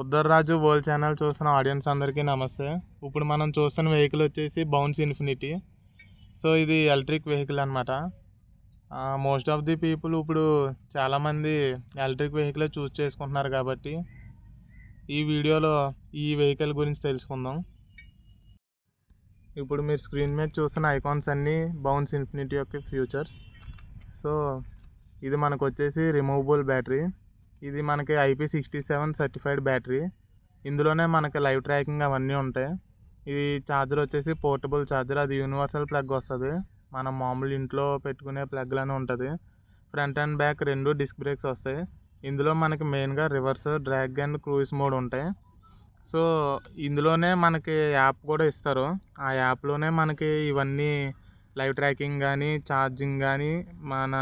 ఉద్దర్రాజు world channel చూస్తున్న audience అందరికీ నమస్తే. ఇప్పుడు మనం చూస్తున్న వెహికల్ వచ్చేసి బౌన్స్ ఇన్ఫినిటీ. సో ఇది ఎలక్ట్రిక్ వెహికల్ అనమాట మోస్ట్ ఆఫ్ ది పీపుల్ ఇప్పుడు చాలామంది ఎలక్ట్రిక్ వెహికల్ చూస్ చేసుకుంటున్నారు కాబట్టి ఈ వీడియోలో ఈ వెహికల్ గురించి తెలుసుకుందాం. ఇప్పుడు మీరు స్క్రీన్ మీద చూస్తున్న ఐకాన్స్ అన్నీ బౌన్స్ ఇన్ఫినిటీ యొక్క ఫ్యూచర్స్. సో ఇది మనకు వచ్చేసి రిమూవబుల్ బ్యాటరీ. ఇది మనకి IP sixty seven certified battery. ఇందులోనే మనకి లైవ్ ట్రాకింగ్ అవన్నీ ఉంటాయి. ఇది ఛార్జర్ వచ్చేసి పోర్టబుల్ ఛార్జర్. అది యూనివర్సల్ ప్లగ్ వస్తుంది. మనం మామూలు ఇంట్లో పెట్టుకునే ప్లగ్లోనే ఉంటుంది. ఫ్రంట్ అండ్ బ్యాక్ రెండు డిస్క్ బ్రేక్స్ వస్తాయి. ఇందులో మనకి మెయిన్గా reverse drag and cruise mode ఉంటాయి. సో ఇందులోనే మనకి యాప్ కూడా ఇస్తారు. ఆ యాప్లోనే మనకి ఇవన్నీ లైవ్ ట్రాకింగ్ కానీ ఛార్జింగ్ కానీ మన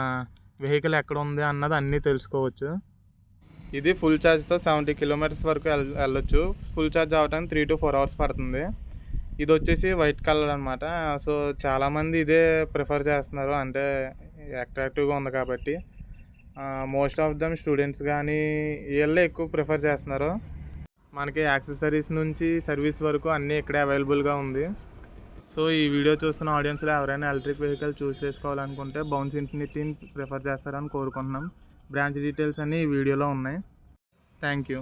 వెహికల్ ఎక్కడ ఉంది అన్నది అన్నీ తెలుసుకోవచ్చు. ఇది ఫుల్ ఛార్జ్తో సెవెంటీ కిలోమీటర్స్ వరకు వెళ్ వెళ్ళొచ్చు. ఫుల్ ఛార్జ్ అవ్వడానికి త్రీ టు ఫోర్ అవర్స్ పడుతుంది. ఇది వచ్చేసి వైట్ కలర్ అనమాట సో చాలామంది ఇదే ప్రిఫర్ చేస్తున్నారు. అంటే అట్రాక్టివ్గా ఉంది కాబట్టి. మోస్ట్ ఆఫ్ దమ్ స్టూడెంట్స్ కానీ వీళ్ళే ఎక్కువ ప్రిఫర్ చేస్తున్నారు. మనకి యాక్సెసరీస్ నుంచి సర్వీస్ వరకు అన్నీ ఇక్కడే అవైలబుల్గా ఉంది. సో ఈ వీడియో చూస్తున్న ఆడియన్స్లో ఎవరైనా ఎలక్ట్రిక్ వెహికల్ చూస్ చేసుకోవాలనుకుంటే బౌన్స్ ఇన్ఫినిటీని ప్రిఫర్ చేస్తారని కోరుకుంటున్నాం. బ్రాంచ్ డీటెయిల్స్ అన్నీ వీడియోలో ఉన్నాయి. Thank you.